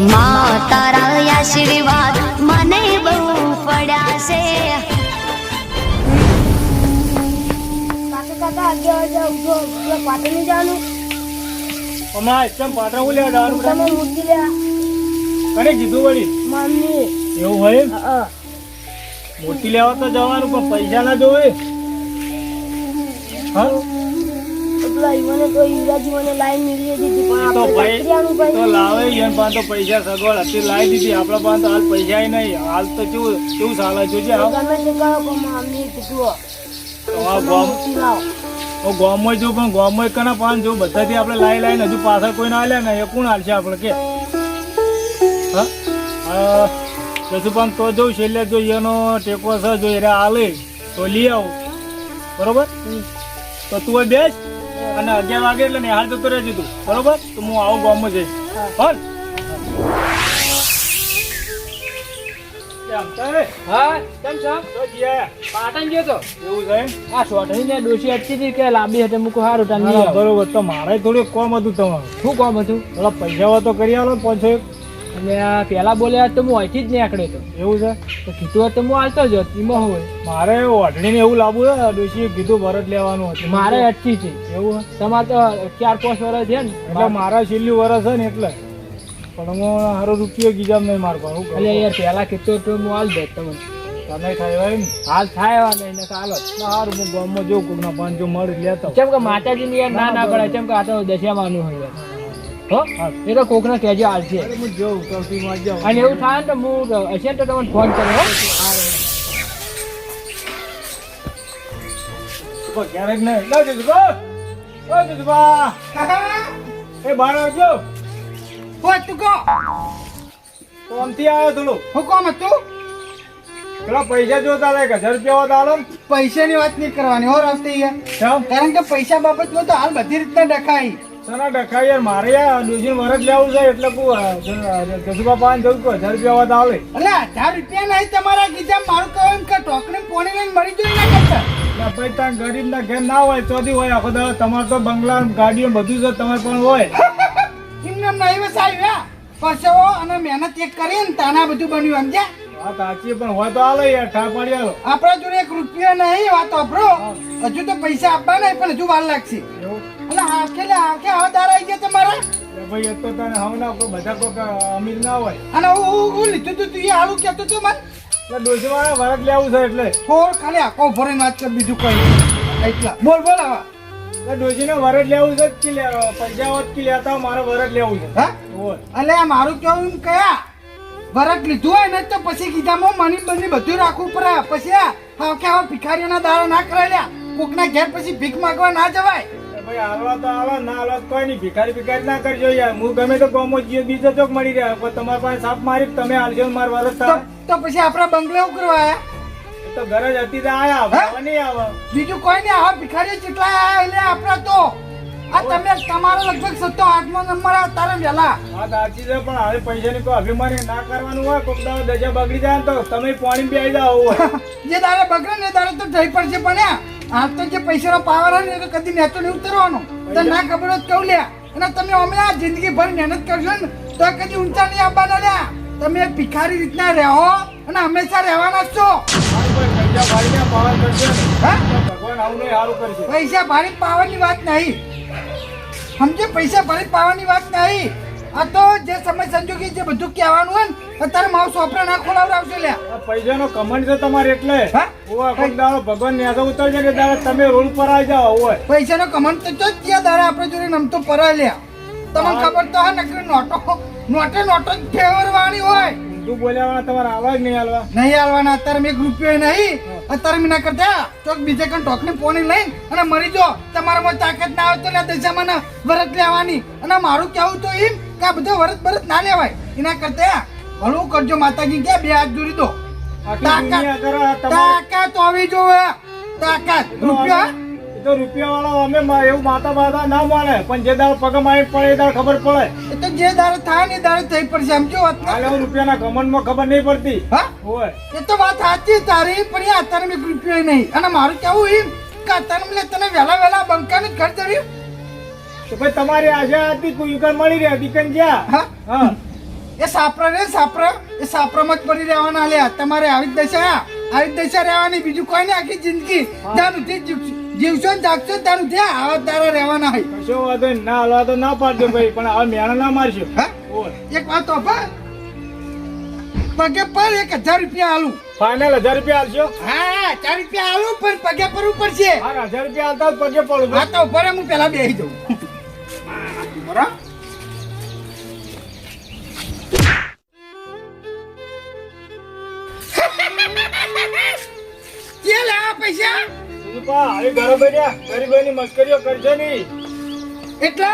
માં તારા આશીર્વાદ મને બહુ પડ્યા છે પાટણની જવાનું અમાર તમે મૂકી લ્યા કને કીધું વળી? મમ્મી. એવું હોય એમ? મૂર્તિ લેવા તો જવાનું પણ પૈસા ના જોવે. હા? ઈવને તો ઈરાજી મને લાઈન મિલી દીધી પણ આપણે ભાઈ તો લાવે એમ પાસે તો પૈસા સગવડ હતી લાવી દીધી. આપણા પાસે તો હાલ પૈસા નહીં. હાલ તો કેવું કેવું ચાલે જોજે હા. તમે જે કહો કે મમ્મી કીધું આ ગોમ મૂકી ગોમમાં જો પણ ગોમમાં કના પાન જો બધાથી આપણે લાઈ લાઈને હજુ પાછળ કોઈ ના આલ્યા ને એ કોણ હાલશે આપણે કે? હા? આ પણ તો જોઉં છેલ્લે જો એનો ટેકો છે જો એ હાલે તો લઈ આવું. બરોબર? તો તું બેસ. અને અગિયાર વાગે એટલે નિહાળ જતો રહેજે તું. બરોબર? તો હું આવું ગામમાં જઈશ. બોલ. બરોબર. તો મારે થોડું કોમ હતું તમારું. શું કોમ હતું? થોડા પૈસા તો કરી આવો પાંચસો એક. આ પેલા બોલ્યા તો હું અહીંથી જ નીકળ્યો તો. એવું છે? તો કીધું તો હું હાલતો જ. એમાં હોય. મારે ઓઢણીને એવું લાવવું છે ડોશીએ કીધું ભરત લેવાનું હતું. મારે અટકી છે. એવું? તમારે તો ચાર પાંચ વર્ષ છે ને. એટલે મારા છેલ્લી વર્ષ છે ને એટલે. પણ હું હારો રૂપિયો ગીજામ નહીં માર પણ હું? એટલે યાર પહેલા કીધું તો હું હાલ દે તમને. તમે ખાય એમ? હાલ થાય એવા નહીં ને ચાલો સારું હું ગામમાં જોઉં કોકના પાંચસો મળી લેતો કેમ કે માતાજી યાર ના ના પડે. કેમ કે આ તો દશામાનું હોય યાર. હો? હા. એ તો કોકને કહેજો હાલ છે. હું જોઉં અને એવું થાય ને તો હું હશે તો તમને ફોન કર્યો હો? ક્યારેક નહીં. લાવ જજુબા ઓ એ બહાર આવજો તું કહો કોમથી આવ્યો થોડું કોમ હતું? પેલા પૈસા જોતા એક હજાર રૂપિયા હોત પૈસાની વાત નહીં કરવાની હો રસ્તે કારણ કે પૈસા બાબતમાં તો હાલ બધી રીતના ડખાઈ. સના ડખા યાર? મારે યાર ડોશી વરસ લેવું છે એટલે કુ જસુબા પાન જવું કહું હજાર રૂપિયા વાત આવે એટલે હજાર રૂપિયા નહીં તમારા કીધા. મારું કહો એમ કે ટોકણી પોણી લઈને મળી જોઈ ના કરતા. ના ભાઈ ત્યાં ગરીબના ઘેર ના હોય ચોથી હોય. આખો દાડો તમારે તો બંગલા ગાડીઓ બધું છે તમારે પણ હોય. એમને નહીં બસ આવ્યા પરસેવો અને મહેનત એક કરી ને તાના બધું બન્યું સમજ્યા વાત સાચી પણ હોય તો આલો યાર ઠા પડી આલો આપણા જોડે એક રૂપિયો નહીં વાત વાપરો હજુ તો પૈસા આપવા નહીં પણ હજુ વાર લાગશે. એવું? એટલે હાકે લે હાકે હવે દાર આવી ગયા તમારા? ભાઈ તો તને હવે ના કોઈ બધા કોઈક અમીર ના હોય. અને હું હું- લીધું તું તું એ હાલું કહેતો તું મને? એટલે ડોશી વાળા લેવું છે એટલે. થોડ ખાલી આખો ભરીને વાત કર બીજું કઈ એટલા. બોલ બોલ હવે. એટલે વરસ લેવું છે કે હોત કે લેતા મારે વરસ લેવું છે. હા? અલે મારું કેવું કયા? વરત લીધું હોય ને તો પછી કીધામાં મની બની બધું રાખવું પડે. પછી આ કે આવા ભિખારીઓના દાડા ના કરાય કોકના ઘેર પછી ભીખ માગવા ના જવાય. ભાઈ હાલવા તો હાલો ના હાલવા કોઈ નહીં. ભિખારી ભિખારી ના કરજો યાર. હું ગમે તો ગમો જીએ બીજો ચોક મળી રહ્યા. પણ તમારી પાસે સાપ મારી તમે ને વરસ તો પછી આપણા બંગલે ઉકરવા આયા? તો ઘરે જ હતી તો આયા હા? હવે નહીં આવે. બીજું કોઈ નહીં આવા ભિખારી જેટલા આયા એટલે આપણા તો. આ તમે તમારો લગભગ સત્તો આઠમો નંબર આ તારે વહેલા વાત સાચી છે પણ હવે પૈસાની કોઈ અભિમાની ના કરવાનું હોય કોક દજા બગડી જાય તો તમે પાણી પી આવી જાવ જે તારે બગડે ને તારે તો જઈ પડશે પણ આ તો જે પૈસાનો પાવર હોય ને તો કદી નેતો નહીં ઉતરવાનો. તો ના ખબર જ કહું લ્યા. અને તમે અમે આ જિંદગી ભર મહેનત કરશો ને તો કદી ઊંચા નહીં આવવાના લ્યા. તમે ભિખારી રીતના રહો અને હંમેશા રહેવાના જ છો. પૈસા ભારી પાવાની વાત નહીં. સમજે પૈસા ભારી પાવાની વાત નહીં. આ તો જે સમય સંજોગી જે બધું કહેવાનું હોય ને અત્યારે મારું સોપરા ના ખોલાવડાવશે લે પૈસાનો કમાન્ડ છે તમારે એટલે. દાડો ભગવાન ન્યાસો ઉતર કે દાડો તમે રોડ પર આવી જાઓ હોય. પૈસાનો કમાન્ટ તો જો ત્યાં દાડો આપણે જોડે નમતો પરા લ્યા. તમને ખબર તો હા નકરી નોટો નોટે નોટો જ ફેવરવાળી હોય. તું બોલ્યા તમારા તમારે આવા જ નહીં હાલવા. નહીં હાલવાના અત્યારે મેં એક રૂપિયો નહીં. અત્યારે મેં ના કરતા ચોક બીજે કણ ટોકની પોણી લઈને અને મરી જો તમારામાં તાકાત ના આવે તો લે દશામાં વરત લેવાની. અને મારું કેવું તો એમ કે આ બધા વરત બરત ના લેવાય. એના કરતા ભલું કરજો માતાજી કે બે હાથ જોડી દો. તાકાત આવી જોવે તાકાત રૂપિયા તો રૂપિયા? વાળા અમે એવું માતા માતા ના માને પણ જે દાળ પગ મારી પડે એ દાડો ખબર પડે. તો જે દાળ થાય ને દાળ થઈ પડશે સમજો વાત હાલે હું રૂપિયાના ઘમંડમાં ખબર નહીં પડતી. હા? હોય. એ તો વાત સાચી તારી પણ એ અત્યારે મેં રૂપિયો નહીં. અને મારું કેવું એમ કે અત્યારે મેં તને વહેલા વહેલા બંકાનું જ ઘર ચડ્યું. તો ભાઈ તમારી આશા હતી કોઈ યુકાન મળી રહ્યા દીકન કન જ્યાં એ સાપરા ને સાપરા. એ સાપરામાં જ પડી રહેવાના લ્યા તમારે આવી જ દશા આવી જ દશા રહેવાની. બીજું કોઈ નહીં આખી જિંદગી તારું થી જીવશો ને જાગશો તારું ત્યાં આવા તારા રહેવાના હોય. કશો વાંધો. ના હલવા તો ના પાડજો ભાઈ પણ હવે મેણા ના મારશો. હા? એક વાત તો પગે પર એક હજાર રૂપિયા આલું. ફાઇનલ હજાર રૂપિયા આલશો? હા ચાર રૂપિયા આલું પણ પગે પર ઉપર છે. હજાર રૂપિયા આલતા પગે પડું હા તો ઉપર હું પેલા બેસી જાઉં. કે લાવા પૈસા? સુનપા, આવી ઘરે બેઠા ગરીબોની મસ્કરીઓ કરશો નહીં. એટલે?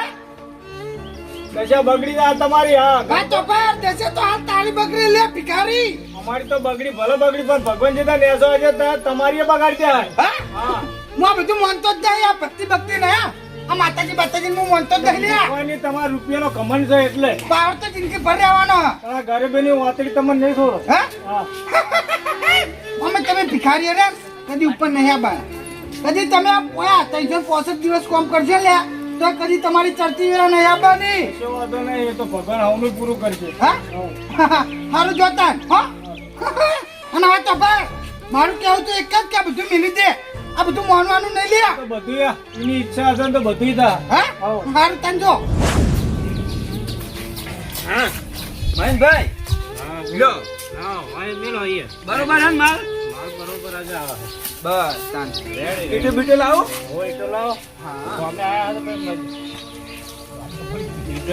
દશા બગડી તમારી હા. હા તો પર દેશે તો હાલ તાળી બગડી લે ભિખારી. અમારી તો બગડી ભલે બગડી પણ ભગવાન જેતા નેસો છે તમારી બગાડતી બગાડી હા? હા. હું આ બધું માનતો જ નહીં આ ભક્તિ ભક્તિ નહીં આ માતાજી માતાજી હું મનતો જ નહીં ભગવાનની તમારા રૂપિયાનો કમન છે એટલે. ભાવ તો જિંદગી ભર રહેવાનો. આ ગરીબીની વાતડી તમને નહીં છોડો. હા? અમે તમે ભિખારી રે કદી ઉપર નહીં આબા કદી તમે આ પોયા ત્રણસો પોસઠ દિવસ કોમ કરશો લે તો કદી તમારી ચડતી વેરા નહીં આબા ની. શું વાંધો નહીં એ તો ભગવાન આવનું પૂરું કરશે. હા? હારું જોતા હો? અને હા તો ભાઈ મારું કેવું તો એક જ કે બધું મિલી દે. આ બધું માનવાનું નહીં લે તો બધું એની ઈચ્છા હશે ને તો બધું થા. હા. સારું તને જો. બરોબર હે ને માલ? બસ શાંતિ બીટે બીટે લાવો. હોય તો લાવો. અમે આયા હતા પણ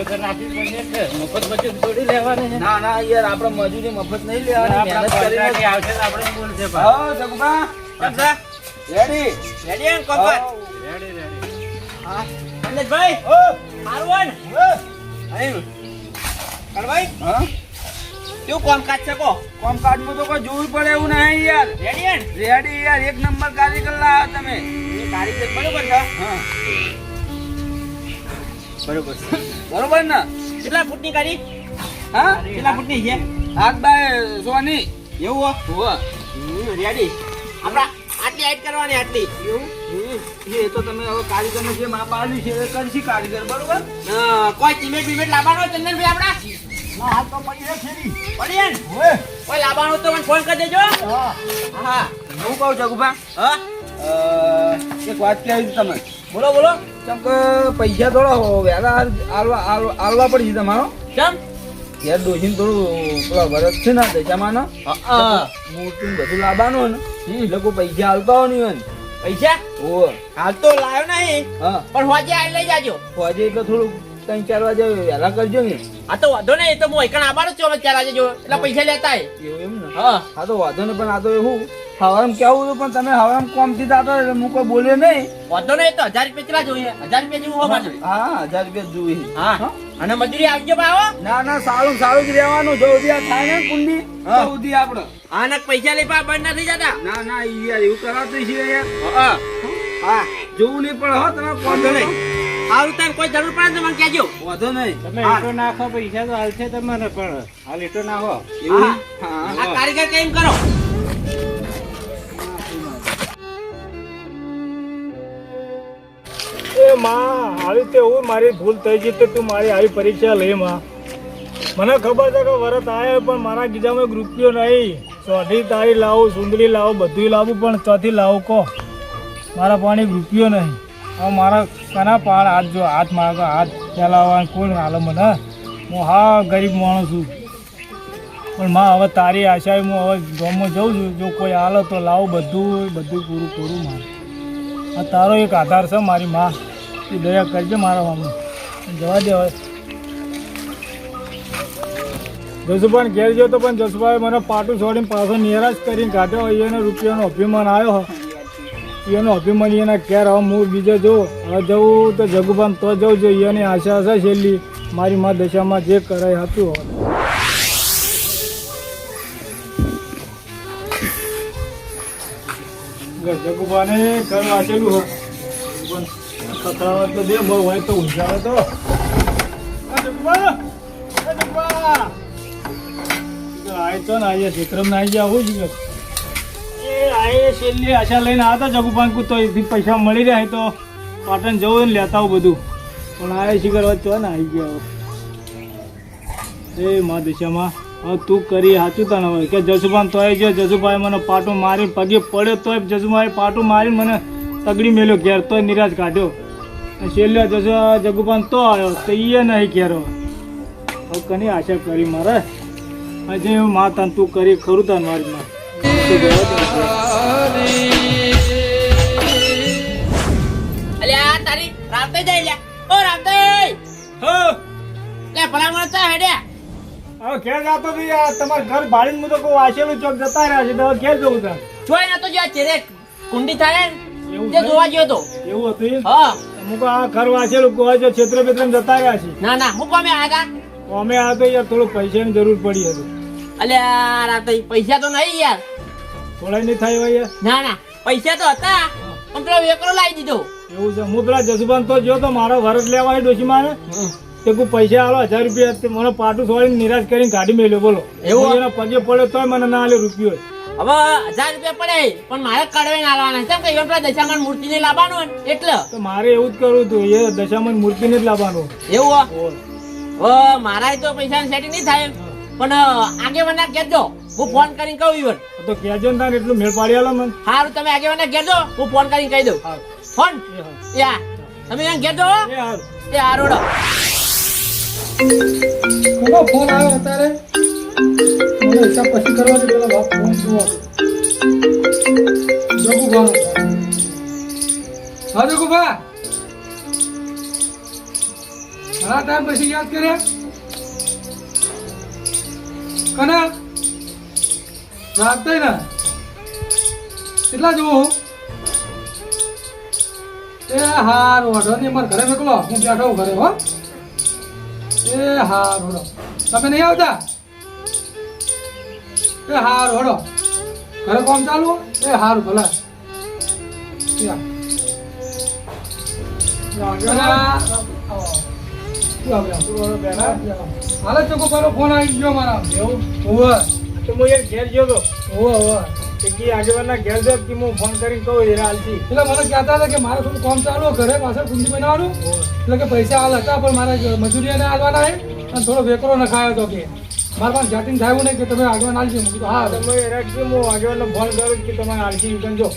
તો નાખવી પડશે એટલે મફત બચત થોડી લેવાની ના ના યાર આપણે મજૂરી મફત નહીં લેવાની મહેનત કરીને આવશે આપણે બોલશે હા જગુબા કેમ છે? રેડી રેડી એમ ને કોમ્પર રેડી રેડી હા. ભાઈ ઓ હારું હોય ને? કરવાઈ હા કેવું કામકાજ છે કો કામકાજમાં તો કોઈ જોવું પડે એવું નહીં યાર. રેડી હે ને? રેડી યાર. એક નંબર કારીગર લાવો તમે. એ કારીગર બરોબર છે હા? બરોબર છે. બરોબર ને? કેટલા ફૂટની કારી હા કેટલા ફૂટની છે? હાથ બાય સોની. એવું હો? રેડી આપડા હાઈટ કરવાની આટલી. એ તો તમે હવે કારીગરને જે માપ આવ્યું છે એ કરશી કારીગર બરોબર? હા, કોઈ સિમેન્ટ બીમેટ લાવવાનો ચંદનભાઈ આપડા પડી હે ને? કોઈ લાવવાનો તો મને ફોન કરી દેજો. હા. હું. કહું જગુભા હા? એક વાત કહેવી છે તમે બોલો બોલો. કેમ કે પૈસા થોડા વહેલા આલવા આલવા આલવા પડી છે તમારો. કેમ યાર ડોસીને થોડું પેલા વરસ છે ને દશામાં મૂર્તિ બધું લાવવાનું ને લોકો પૈસા હાલતા હોય ને. પૈસા? ઓ હાલ તો લાવ્યો નહીં પણ હોજે આવી લઈ જાજો. એટલે થોડું ત્રણ ચાર વાગે વહેલા કરજો ને. આ તો વાંધો નહીં તો હું એકણ આબાર જ ચાર વાગે જો એટલે પૈસા લેતા એવું એમ ને? હા. હા તો વાંધો નહીં પણ આ તો એવું હવારમ કેવું હતું પણ તમે હવારમ કોમથી દાતો એટલે હું કોઈ બોલ્યો નહીં. વાંધો નહીં તો હજાર રૂપિયા કેટલા જોઈએ? હજાર રૂપિયા જેવું હોવા જોઈએ. હા હજાર રૂપિયા જોઈએ. હા. અને મજૂરી આવજો ભાવો ના ના સારું સારું જ રહેવાનું. જો ઉધી આ થાય ને કુંડી તો ઉધી આપણે આને પૈસા લઈ પા બંધ નથી જતા? ના ના ઈ યાર એવું કરાતું છે યાર હા. હા. જોવું નહીં પણ હો તમે વાંધો નહીં? સારું તાર કોઈ જરૂર પડે તો મને કહેજો. વાંધો નહીં. તમે ઈટો નાખો પૈસા તો હાલશે તમને પણ. હાલ ઈટો નાખો. એવું? આ કારીગર કેમ કરો? માં, આવી તે હું મારી ભૂલ થઈ ગઈ તો તું મારી આવી પરીક્ષા લે, માં. મને ખબર છે કે વરત આવે પણ મારા ગીજામાં એક રૂપિયો નહીં. ચોથી તારી લાવું, સુંદરી લાવું બધું લાવું, પણ ચોથી લાવું કહો મારા પાણી એક રૂપિયો નહીં. હવે મારા કના પાડ હાથ જો, હાથ માગો હાથ ચલાવવા કોણ હાલો મને? હું હા ગરીબ માણસ છું. પણ માં, હવે તારી આશા હું હવે ગામમાં જઉં છું. જો કોઈ હાલો તો લાવું બધું બધું પૂરું પૂરું મારું આ તારો એક આધાર છે મારી માં. તું દયા કરજે મારા મામા. જવા દે હવે. જસુભાઈ ઘેર ગયો તો પણ જસુભાઈ મને પાટું છોડીને પાછો નિરાશ કરીને કાઢ્યો. એને રૂપિયાનો અભિમાન આવ્યો એનો અભિમાન એના ઘેર હવે હું બીજે જોઉં. હવે જવું તો જગુભાન તો જવું જોઈએ. એની આશા આશા છેલ્લી. મારી મા દશામાં જે કરાય હતું જગુભાને ઘર વાંચેલું હોય ખતરાવા તો દે બહુ હોય તો ઊંઝાવે તો આય તો ને આયે વિક્રમ ને આઈ જ એ આયે છેલ્લી આશા લઈને આવતા જગુભાન તો એથી પૈસા મળી રહ્યા તો પાટણ જવું ને લેતા આવું બધું પણ આયે શિખર વચ્ચે ને આવી ગયા. એ મા દિશામાં હવે તું કરી સાચું તને હવે કે જસુભાઈ તો આવી ગયો જસુભાઈ મને પાટું મારી પગે પડ્યો તોય જસુભાઈ પાટું મારી મને તગડી મેલ્યો ઘેર તો નિરાશ કાઢ્યો. છેલ્લો જશો જગુપાન તો આવ્યો તો એ નહીં ઘેરો. કની આશા કરી મારે? હજી મા તને તું કરી ખરું તને મારી માં અલ્યા તારી રાતે જઈ લ્યા ઓ રાતે! લે ભલામણ ચા હેડ્યા હવે ઘેર જતો તો યાર ઘર ભાડીને હું તો વાંચેલું ચોક જતા રહ્યા છે તો ઘેર જવું તાર જોઈ તો જો ચેરે કુંડી થાય ને? તે જોવા ગયો તો. એવું હતું હા. અમુક આ ઘર વાંચેલું કોઈ જો ક્ષેત્ર બેત્ર જતા રહ્યા છે ના ના હું પામે આયા અમે આ તો યાર થોડું પૈસાની જરૂર પડી હતી. અલ્યા રાતે પૈસા તો નહીં યાર. થોડા નહીં થાય યાર. ના ના પૈસા તો હતા પણ પેલો વેકરો લાવી દીધો. એવું છે. હું પેલા જસુભાન તો જો તો મારો વરસ લેવા આવ્યો ડોશીમાં તે કોઈ પૈસા આલો હજાર રૂપિયા. મને પાટું છોડીને નિરાશ કરીને કાઢી મેલ્યો બોલો. એવું? પગે પડ્યો તોય મને ના આલ્યો રૂપિયો. હવે હજાર રૂપિયા પડે પણ મારે કડવે આલવાના છે કે પેલા દશામાન મૂર્તિ ને લાવવાનું હોય એટલે. તો મારે એવું જ કરવું હતું એ દશામાન મૂર્તિ ને જ લાવવાનું. એવું હો. હવે મારા તો પૈસા સેટિંગ નહીં થાય પણ આગેવાના કહેજો. હું ફોન કરીને કહું ઈવન તો કહેજો ને તારે એટલું મેળ પાડી આલો મને. સારું તમે આગેવાના કહેજો. હું ફોન કરીને કહી દઉં. ફોન? યા તમે એને કહેજો. એ આરોડો કોનો ફોન આવ્યો અત્યારે? મને હિસાબ પછી હા જોગુ ભા ઘણા પછી યાદ કર્યા કના રાખતા કેટલા જુઓ એ હાર વાઢો ને મારે ઘરે મોકલો હું બેઠો ઘરે હો. એ હાર તમે નહીં આવતા? એ હાર હડો ઘરે કામ ચાલુ એ હાર ભલા? હાલે ચોખ્ખો પેલો ફોન આવી ગયો મારા. એવું? હોવે. તો હું યાર ઘેર ગયો તો. હોવે હોવે. કે આગેવાનના ઘેર જાય કે હું ફોન કરીને કહું એ હાલથી. એટલે મને કહેતા હતા કે મારે થોડું કામ ચાલુ ઘરે પાછળ કુંડી બનાવવાનું. એટલે કે પૈસા હાલ હતા પણ મારે મજૂરી એને હાલવાના છે. અને થોડો વેકરો નખાયો હતો કે. મારે પાસે જાતિંગ થાય નહીં કે તમે આગળ હાલજો મેં કીધું હા તમે રાખજો હું આગળ ફોન કરું કે તમારે હાલથી યુકન જો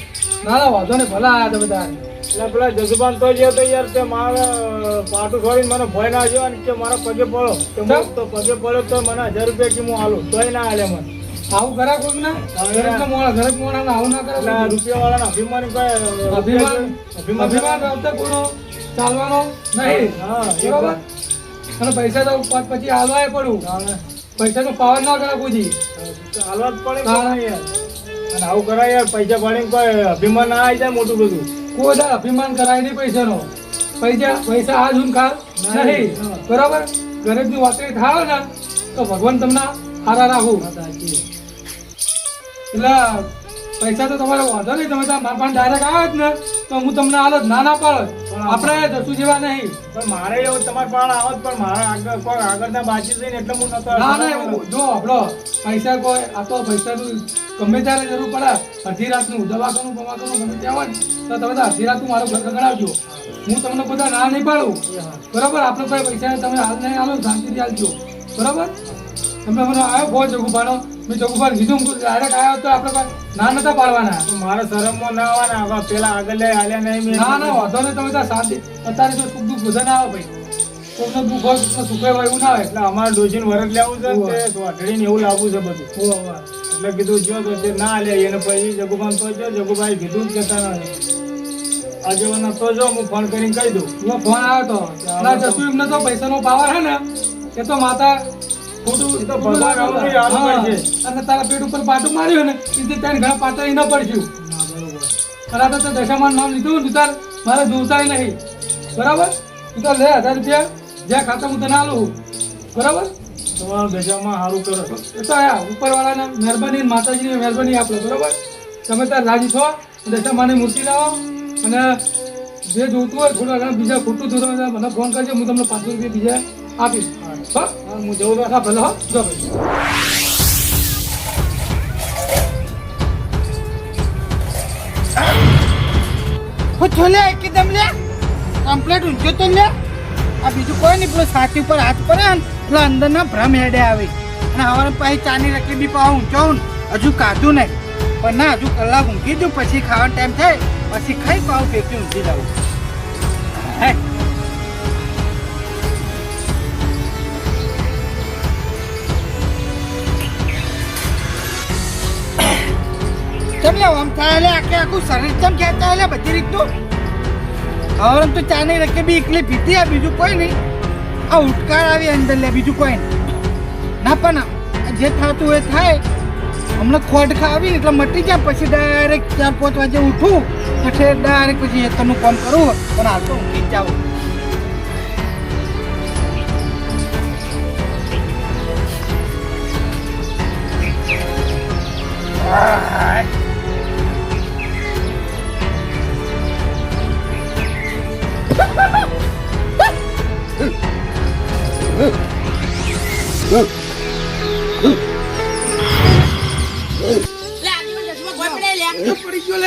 ના ના વાંધો નહીં ભલા આવ્યા તમે બધા એટલે પેલા જજુબાન તો જે તો યાર તે મારા પાટું છોડીને મને ભય ના આવ્યો અને કે મારા પગે પડો કે હું તો પગે પડ્યો તો મને હજાર રૂપિયા કે હું તોય ના હાલે મને. આવું કરા કોઈક ને? તો મોણા ગરજ મોણા આવું ના કરે આ રૂપિયા વાળાના અભિમાન અભિમાન અભિમાન અભિમાન આવતા કોનો? ચાલવાનો? નહીં. હા એ બરોબર? અને પૈસા તો પછી હાલવાય પડું પૈસા તો પાવર ના કરે પૂછી હાલવા જ પડે હા. યાર. અને આવું કરાય યાર પૈસા પાડીને કોઈ અભિમાન ના આવી જાય મોટું બધું. કોઈ દા અભિમાન કરાય નહીં પૈસાનો. પૈસા પૈસા આ હું ખા નહીં. બરાબર? ગરીબની વાતરી થાય ને તો ભગવાન તમને હારા રાખું. એટલે પૈસા તો તમારે વાંધો નહીં તમે તો મારા પાસે ડાયરેક્ટ આવે જ ને તો હું તમને હાલત ના ના પાડત આપણે જશું જેવા નહીં. પણ મારે એવું તમારે પણ આવત પણ મારા આગળ કોઈ આગળના બાજી જઈને એટલે હું નતો ના ના એવું જો આપણો પૈસા કોઈ આ તો પૈસાનું ગમે ત્યારે જરૂર પડે. અડધી રાતનું દવાખાનું બવાખાનું ગમે ત્યાં હોય તો તમે અડધી રાતનું મારું ઘર ગણાવજો હું તમને બધા ના નહીં પાડું. બરાબર? આપણે કોઈ પૈસા તમે હાલ નહીં આલો શાંતિથી હાલજો. બરાબર? તમે મને આવ્યો ફોન જગુભાનો મેં જગુભાને કીધું હું ડાયરેક્ટ આવ્યો તો આપણે ના નતા પાડવાના. મારા શરમમાં ના આવવાના આવા પેલા આગળ લઈ હાલ્યા નહીં ના ના વાંધો નહીં તમે ત્યાં શાંતિ. અત્યારે તો સુખ દુઃખ બધા ના આવે ભાઈ. કોઈનો દુઃખ હોય સુખ હોય એવું ના આવે એટલે અમારે ડોશીને વરસ લેવું છે ને તે વાઢડીને એવું લાવવું છે બધું. એટલે કીધું જો તો ના લે એને પછી જગુભાન તો જો જગુભાઈ કીધું કે તારા મને તો જો હું ફોન કરીને કહી દઉં. એનો ફોન આવ્યો તો. ના જસુ એમને તો પૈસાનો પાવર હે ને એ તો માતા અને તારા પેટ ઉપર પાટું માર્યું ને એટલે ત્યાં ઘણા પાટા ન પડશું અને આ તો નામ લીધું ને તાર મારે જોતાય નહીં. બરાબર? તું તો લે હજાર રૂપિયા જ્યાં ખાતા હું તને આલું બરાબર? તમારા દશામાં સારું કરો. એ તો આ ઉપરવાળાના મહેરબાની માતાજીની મહેરબાની આપણે બરાબર? તમે તાર રાજી છો દશામાની મૂર્તિ લાવો અને જે જોતું હોય થોડું બીજા ખોટું થોડું મને ફોન કરજો હું તમને પાંચસો રૂપિયા બીજા આપીશ. હા જઉં તો લે ઊંચો આ બીજું કોઈ નહીં, પેલો છાતી ઉપર હાથ પડે ને એટલે અંદરના ભ્રમ હેડે આવી. અને હવે પછી ચાની રકી બી પાઉં ઊંચાવું હજુ કાઢું નહીં. પણ ના, હજુ કલાક ઊંઘી દઉં, પછી ખાવાનો ટાઈમ થાય, પછી ખાઈ પાઉં ફેંકી ઊંઘી જવું હે? કેમ લે આમ થાય લે આખે આખું શરીર કેમ ખેંચાય લે બધી રીતનું હવે તો ચા નહીં રખે, બી એકલી પીતી આ, બીજું કોઈ નહીં. આ ઉટકાર આવી અંદર લે બીજું કોઈ નહીં. ના, પણ જે થતું હોય થાય. હમણાં ખોડ ખાવી એટલે મટી જાય, પછી ડાયરેક્ટ ચાર, પાંચ વાગે ઉઠું, પછી ડાયરેક્ટ પછી એકનું કામ કરું, પણ હાલ તો ઊંઘી જાઉં જાઉં. લે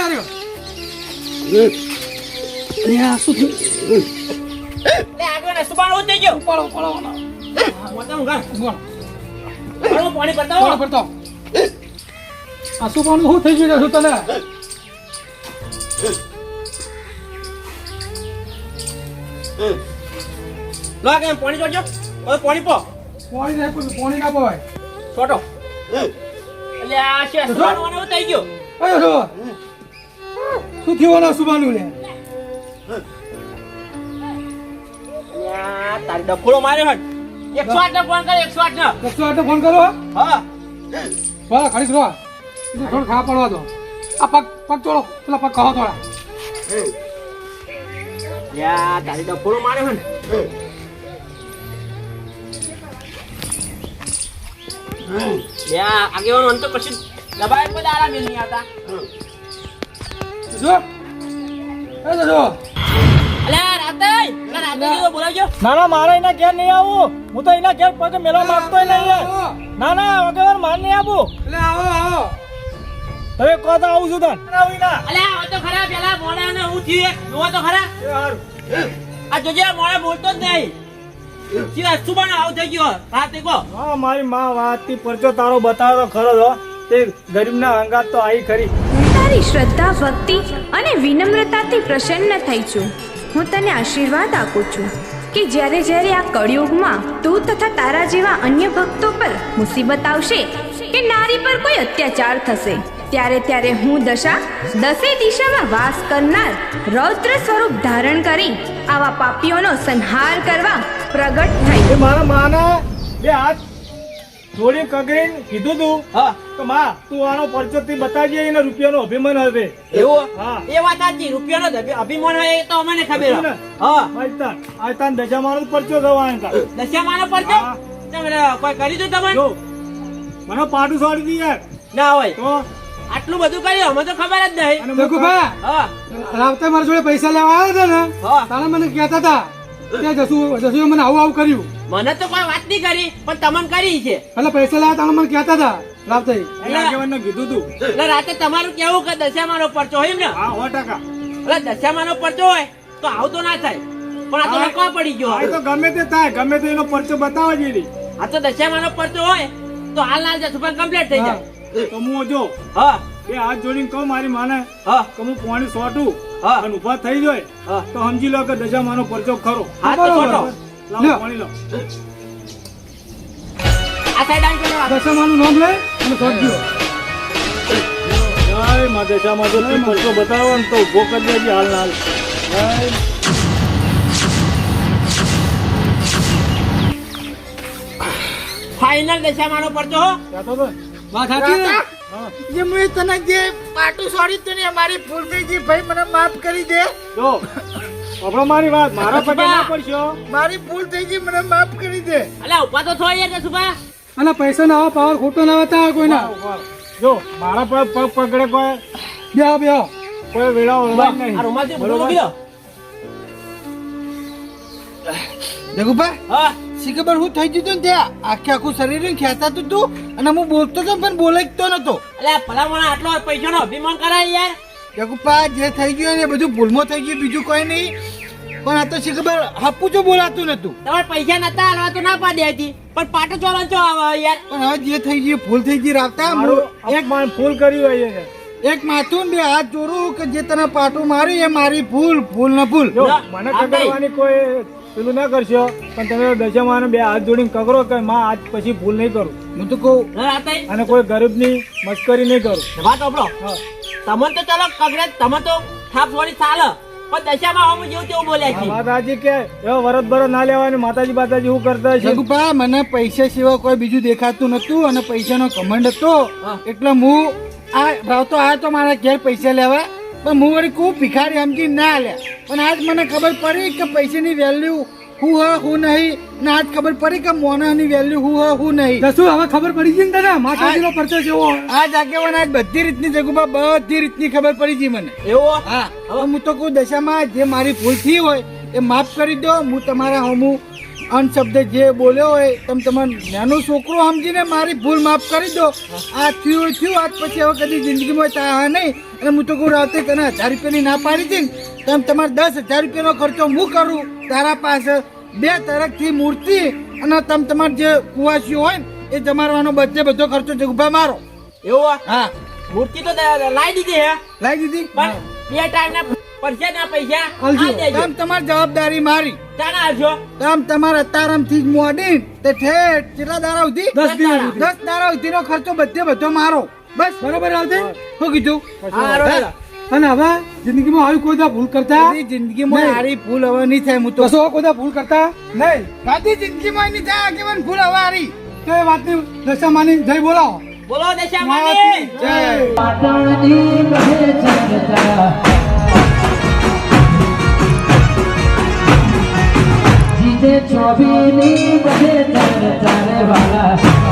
રહ્યો અહીંયા શું થયું લે આગળ ઉત થઈ ગયો પાડો પાડો મોટા ઊંઘા બોલો પાણી પાડો બતાવો પડતો આ પાનું શું થઈ ગયું છે તને લો આગળ પાણી જોજો હવે પાણી પો પાણી નાખ પાણી ના પવાય છોટો એટલે આ છે ઉત થઈ ગયો જો શું થયું ઓલા સુબાનું લે. યા, ડફોડો માર્યો હટ. એકસો આઠ ને ફોન કર એકસો આઠ ને. એકસો આઠ ફોન કરો હા. બરાબર ખડી કરો થોડું ખાવા પડવા દો. આ પગ પગ ચોળો પેલા પગ કહો થોડા યા તારી ડફોડો માર્યો હટ. યા આગેવાનો અંત પછી દબાય બધા આરામ નહીં આવતા. જો. એ જો. ના ના મારે એના ઘેર નહીં આવું. હું તો એના ઘેર પગે મેળવા માંગતો નહીં ના ના વગર માર નહીં આવું એટલે આવો આવો. હવે કહો તો આવું છું તન. આવું ના. અલે આવો તો ખરા પેલા મોડા ને હું થયું એક જોવો તો ખરા. આ જોજે મોડા બોલતો જ નહીં. સીધા સુબાનો આવું થઈ ગયો? રાતે કહો હા. મારી માં વાતથી પરચો તારો બતાવો તો ખરો છો તે ગરીબના અંગાત તો આવી ખરી. હું તારી શ્રદ્ધા, ભક્તિ અને વિનમ્રતાથી પ્રસન્ન થઈ છું. હું તને આશીર્વાદ આપું છું કે જ્યારે જ્યારે આ કળિયુગમાં તું તથા તારા જેવા અન્ય ભક્તો પર મુસીબત આવશે કે નારી પર કોઈ અત્યાચાર થશે, ત્યારે ત્યારે હું દશા દસે દિશામાં વાસ કરનાર રૌદ્ર સ્વરૂપ ધારણ કરી આવા પાપીઓનો સંહાર કરવા પ્રગટ થઈ મારા માના બે હાથ જોડી કગરીને કીધું તું હા. તો માં તું આનો પરચો થી બતાવજે એને રૂપિયાનો અભિમાન હવે એવું? હા. એ વાત સાચી. રૂપિયાનો અભિમાન હોય એ તો અમને ખબર હા. માઈતા આ તાન દશામાનો પરચો થવાનો હતા દશામાનો પડતો હા. તમે કોઈ કરી દો તમને? જો મને પાટું છોડી દી યાર. ના હોય. તો? આટલું બધું કર્યું અમે તો ખબર જ નહીં. અને દેખો ભા હા. રાવતે મારા જોડે પૈસા લેવા આવ્યા હતા ને? હા. તારે મને કહેતા હતા કે જસુ જસુએ મને આવું આવું કર્યું. મને તો કોઈ વાત નહીં કરી પણ તમને કરી છે. એટલે પૈસા લાવ્યા તમે મને કહેતા હતા રાવતે એને આગેવાનને કીધું તું. એટલે રાતે તમારું કેવું કે દશામાનો પરચો હોય એમ ને? હા સો ટકા. એટલે દશામાનો પરચો હોય તો આવું તો ના થાય. પણ આ તો લખવા પડી ગયો આ તો ગમે તે થાય ગમે તે એનો પરચો બતાવવા જેવી. આ તો દશામાનો પરચો હોય તો હાલ ના જશે પણ કમ્પ્લીટ થઈ જાય. તો હું જો હા. બે હાથ જોડીને કહું મારી માને હા. કે હું પોણી સોટું. અને ઊભા થઈ જાય હા. તો સમજી લો કે દજામાનો પરચો ખરો. હા તો. લાવો પાણી લો આ સાઈડ આવી દશામાનું નામ લે અને સોંપજો જય મા દશામાં જો તું પરચો બતાવો ને તો ઊભો કરી દેજે હાલ હાલ. ફાઈનલ દશામાનો પરચો હો. તો વાત સાચી ને હા. જે મેં તને જે પાટું સોડી તને ને મારી ભૂલ થઈ ગઈ ભાઈ મને માફ કરી દે. જો આપણો મારી વાત મારા પગે ના પડશો. મારી ભૂલ થઈ ગઈ મને માફ કરી દે. અલ્યા ઉપા તો થો યાર સુભા અને પૈસા ના આવા પાવર ખોટો ના આવતા કોઈના. જો મારા પર પગ પકડે કોઈ. બે બે કોઈ વેળા ઓળવાય આ નહીં. રૂમાલથી બધું બરોબર? મૂકી દો જગુભા? હા. શી ખબર હું થઈ ગયું ને ત્યાં. આખે આખું શરીર ખેંચાતું તું અને હું બોલતો હતો પણ બોલાતો નતો. અલ્યા ભલામણ આટલો પૈસાનો અભિમાન કરાય યાર. જગુભા જે થઈ ગયું ને બધું ભૂલમાં થઈ ગયું બીજું કોઈ નહીં. પણ આ તો શી ખબર હાપું જો બોલાતું નતું. તમારે પૈસા નતા હાલવા તો ના પાડી હતી પણ પાટો ચોરો ચો આવે યાર. પણ હવે જે થઈ ગયું ભૂલ થઈ ગઈ રાખતા એક માણ ફૂલ કર્યું હોય એક માથું ને બે હાથ જોડું કે જે તને પાટું માર્યું એ મારી ભૂલ ભૂલ ન ભૂલ. મને કોઈ પેલું ના કરશો પણ તમે દશામાં બે હાથ જોડીને કકરો કે માં આજ પછી ભૂલ નહીં કરું. હું તો કહું અને કોઈ ગરીબની મસ્કરી નહીં કરું. વાત આપણો તમે તો ચાલો કગડે તમે તો થાપ થોડી ચાલે. પણ દશામાં હું જેવું તેવું બોલ્યા છે. વાત કે એવા ના લેવાની માતાજી બાતાજી શું કરતા છે મને પૈસા સિવાય કોઈ બીજું દેખાતું નતું અને પૈસાનો કમંડ હતો. એટલે હું આ ભાવ તો આ તો મારા ઘેર પૈસા લેવા. પણ હું વળી ખૂબ ભિખારી સમજી ના આલ્યા. પણ આજ મને ખબર પડી કે પૈસાની વેલ્યુ હું હ હું નહીં ને આજ ખબર પડી કે મોનાની વેલ્યુ હું હ હું નહીં. શું હવે ખબર પડી ગઈ ને તને? માતાજીનો પરચો જેવો. આજ આગેવાન આજ બધી રીતની જગુભા બધી રીતની ખબર પડી ગઈ મને. એવો? હા. હવે હું તો કહું દશામાં જે મારી ભૂલ થઈ હોય એ માફ કરી દો હું તમારા હમું અનશબ્દ જે બોલ્યો હોય તમે તમારું નાનું છોકરો સમજીને મારી ભૂલ માફ કરી દો. આ થયું થયું આજ પછી હવે કદી જિંદગીમાં ચાહા નહીં. અને હું તો કહું રાતે તને હજાર રૂપિયાની ના પાડી હતી ને તમે તમારે દસ હજાર રૂપિયાનો ખર્ચો હું કરું? તારા પાસે બે તરફથી મૂર્તિ અને તમે તમારે જે કુવાસીઓ હોય ને એ જમાડવાનો બધે બધો ખર્ચો ઊભા મારો. એવો હા. મૂર્તિ તો લાવી દીધી હે? લાવી દીધી? પણ બે ટાઈમ ના પરસે ના પૈસા આવજો આ દેજો. જવાબદારી મારી. ચાના આવજો. આમ તમારા તારામથી જ મોડી તે ઠેઠ કેટલા દાડા સુધી? દસ દાડા. દસ દાડા સુધીનો ખર્ચો બધે બધો મારો. બસ. બરોબર આવશે હું કીધું? હા. અને હવે જિંદગીમાં આવી કોઈ દા ભૂલ કરતા? જિંદગીમાં હારી ભૂલ હવે નહીં થાય હું તો. સો કોઈ દા ભૂલ કરતા? નહીં. બધી જિંદગીમાં નહીં થાય આગેવાન ભૂલ હવે હારી તો એ વાતની દશા માની જય બોલાવો. બોલો દશામાની જય. જીતે ચોબીની બધે ચાલે ચાલે વાલા.